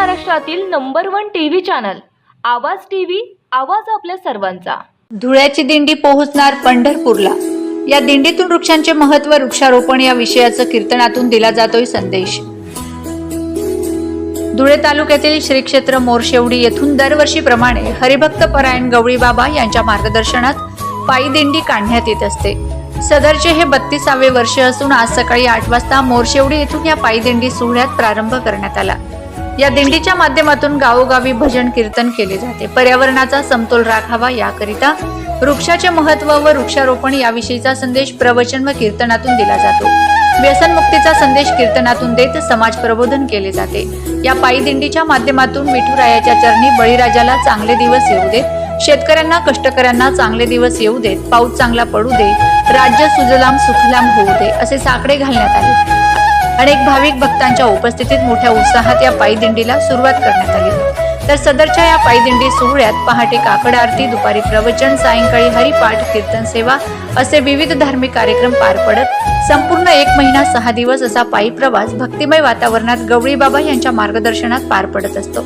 महाराष्ट्रातील number one TV channel Awaaz TV आवाज आपल्या सर्वांचा. धुळ्याची दिंडी पोहोचणार पंढरपूरला. या दिंडीतून वृक्षांचे महत्त्व वृक्षारोपण या विषयाचं कीर्तनातून दिला जातोय संदेश. धुळे तालुक्यातील श्री क्षेत्र मोरशेवडी येथून दरवर्षीप्रमाणे हरिभक्त परायण गवळी बाबा यांच्या मार्गदर्शनात पायी दिंडी काढण्यात येत असते. सदरचे हे बत्तीसावे वर्ष असून आज सकाळी आठ वाजता मोरशेवडी येथून या पायी दिंडी सोहळ्यात प्रारंभ करण्यात आला. या दिंडीच्या माध्यमातून गावोगावी भजन कीर्तन केले जाते. पर्यावरणाचा समतोल राखावा याकरिता वृक्षाचे महत्त्व व वृक्षारोपण याविषयीचा संदेश प्रवचन व कीर्तनातून दिला जातो. व्यसनमुक्तीचा संदेश कीर्तनातून देत समाज प्रबोधन केले जाते. या पायी दिंडीच्या माध्यमातून विठुरायाच्या चरणी बळीराजाला चांगले दिवस येऊ देत शेतकऱ्यांना कष्टकऱ्यांना चांगले दिवस येऊ देत पाऊस चांगला पडू दे राज्य सुजलाम सुखलाम होऊ दे असे साकडे घालण्यात आले. अनेक भाविक भक्तांच्या उपस्थितीत मोठ्या उत्साहात या पायी दिंडीला सुरुवात करण्यात आली. तर सदरच्या या पायदिंडी सोहळ्यात पहाटे काकड आरती दुपारी प्रवचन सायंकाळी हरिपाठ कीर्तन सेवा असे विविध धार्मिक कार्यक्रम पार पडत संपूर्ण एक महिना सहा दिवस असा पायी प्रवास भक्तिमय वातावरणात गवळी बाबा यांच्या मार्गदर्शनात पार पडत असतो.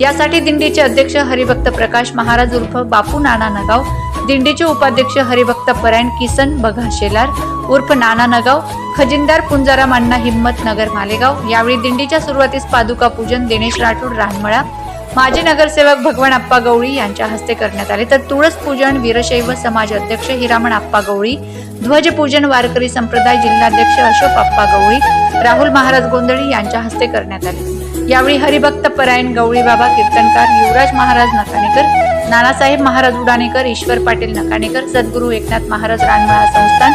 यासाठी दिंडीचे अध्यक्ष हरिभक्त प्रकाश महाराज उर्फ बापू नाना नगाव दिंडीचे उपाध्यक्ष हरिभक्त परायण किसन बघा शेलार उर्फ नाना नगाव खजिनदार पुंजाराम अण्णा हिम्मत नगर मालेगाव यावेळी दिंडीच्या सुरुवातीस पादुका पूजन दिनेश राठोड रानमळा माजी नगरसेवक भगवान आप्पा गवळी यांच्या हस्ते करण्यात आले. तर तुळस पूजन वीरशैव समाज अध्यक्ष हिरामण आप्पा गवळी ध्वजपूजन वारकरी संप्रदाय जिल्हाध्यक्ष अशोक आप्पा गवळी राहुल महाराज गोंधळी यांच्या हस्ते करण्यात आले. यावेळी हरिभक्त परायण गवळी बाबा कीर्तनकार युवराज महाराज नकानेकर नानासाहेब महाराज उडाणेकर ईश्वर पाटील नकाणेकर सद्गुरू एकनाथ महाराज रानमाळा संस्थान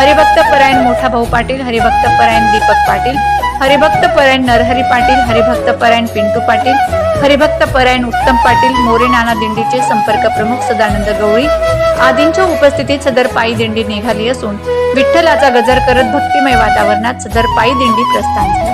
हरिभक्त परायण मोठा भाऊ पाटील हरिभक्त परायण दीपक पाटील हरिभक्त परायण नरहरी पाटील हरिभक्त परायण पिंटू पाटील हरिभक्त परायण उत्तम पाटील मोरे नाना दिंडीचे संपर्क प्रमुख सदानंद गवळी आदींच्या उपस्थितीत सदर पायी दिंडी निघाली असून विठ्ठलाचा गजर करत भक्तिमय वातावरणात सदर पायी दिंडी प्रस्थान झाली.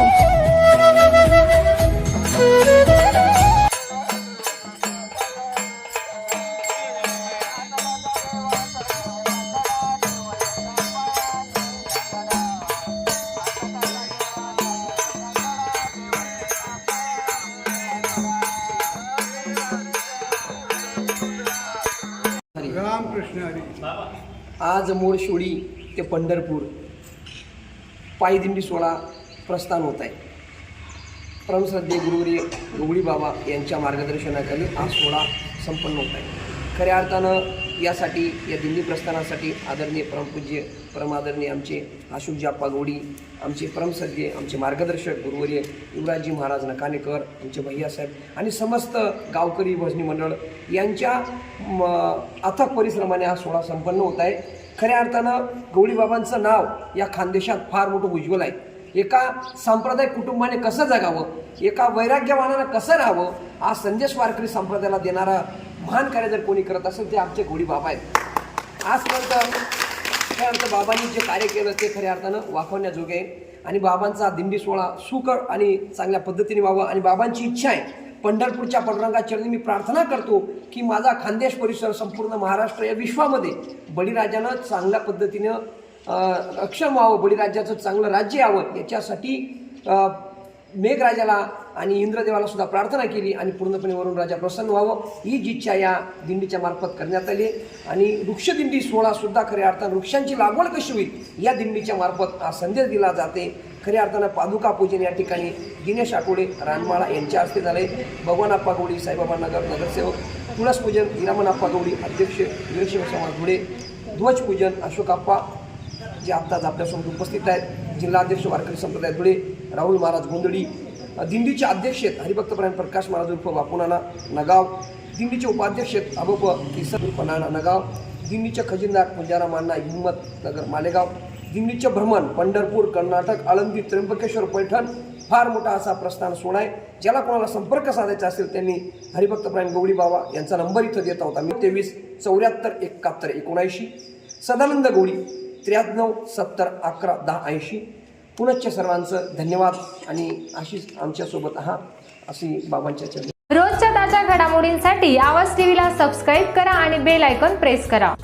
हरी आज मोरशिवडी ते पंढरपूर पायदिंडी सोहळा प्रस्थान होत आहे. परमश्रद्धे गुरुवर्य गवळी बाबा यांच्या मार्गदर्शनाखाली हा सोहळा संपन्न होत आहे. खऱ्या अर्थानं यासाठी या दिंडी प्रस्थानासाठी आदरणीय परमपूज्य परमादरणीय आमचे आशुकजा पागोडी आमचे परमसज्ञ आमचे मार्गदर्शक गुरुवर्य युवराजजी महाराज नकानेकर आमचे भैयासाहेब आणि समस्त गावकरी भजनी मंडळ यांच्या म, अथक परिश्रमाने हा सोहळा संपन्न होत आहे. खऱ्या अर्थानं गवळीबाबांचं नाव या खानदेशात फार मोठं उज्ज्वल आहे. एका सांप्रदायिक कुटुंबाने कसं जगावं एका वैराग्यवानानं कसं राहावं हा संदेश वारकरी संप्रदायाला देणारा महान कार्य जर कोणी करत असेल ते आमचे गोडी बाबा आहेत. आजपर्यंत खऱ्या अर्थ बाबांनी जे कार्य केलं ते खऱ्या अर्थानं वाखवण्याजोगे आहे. आणि बाबांचा दिंडी सोहळा सुकर आणि चांगल्या पद्धतीने व्हावं आणि बाबांची इच्छा आहे. पंढरपूरच्या पांडुरंगा चरणी मी प्रार्थना करतो की माझा खानदेश परिसर संपूर्ण महाराष्ट्र या विश्वामध्ये बळीराजानं चांगल्या पद्धतीनं अ, अक्षम व्हावं बळीराजाचं चांगलं राज्य यावं याच्यासाठी मेघराजाला आणि इंद्रदेवाला सुद्धा प्रार्थना केली आणि पूर्णपणे वरून राजा प्रसन्न व्हावं. ही जी इच्छा या दिंडीच्या मार्फत करण्यात आली. आणि वृक्षदिंडी सोहळासुद्धा खऱ्या अर्थानं वृक्षांची लागवड कशी होईल या दिंडीच्या मार्फत हा संदेश दिला जाते. खऱ्या अर्थानं पादुका पूजन या ठिकाणी दिनेश आठवडे रानमाळा यांच्या हस्ते झाले. भगवान आप्पा गवडी साईबाबा नगर नगरसेवक तुळसपूजन हिरामन आप्पा गवडी अध्यक्ष वीरशिव समाज धुळे ध्वजपूजन अशोकाप्पा अशोक जे आत्ताच आपल्यासमोर उपस्थित आहेत. जिल्हाध्यक्ष वारकरी संप्रदाय धुळे राहुल महाराज गोंधळी दिंडीचे अध्यक्ष आहेत हरिभक्तपरायण प्रकाश महाराज उर्फ बापुनाना नगाव दिंडीचे उपाध्यक्ष आहेत अबोब किसन उर्फ नाना नगाव दिंडीच्या खजिनदार पुजाराम अण्णा हिम्मत नगर मालेगाव दिंडीचे भ्रमण पंढरपूर कर्नाटक आळंदी त्र्यंबकेश्वर पैठण फार मोठा असा प्रस्थान सोहळा आहे. ज्याला कोणाला संपर्क साधायचा असेल त्यांनी हरिभक्तप्राण गवळी बाबा यांचा नंबर इथं देत होता आम्ही. तेवीस चौऱ्याहत्तर एकाहत्तर एकोणऐंशी सदानंद गवळी त्र्याण्णव सत्तर अकरा दहा ऐंशी. पुनश्च सर्वांचं धन्यवाद आणि अशीच आमच्यासोबत आहा अशी बाबांच्या चरणी. रोजच्या ताज्या घडामोडींसाठी आवाज टीव्हीला सबस्क्राईब करा आणि बेल आयकॉन प्रेस करा.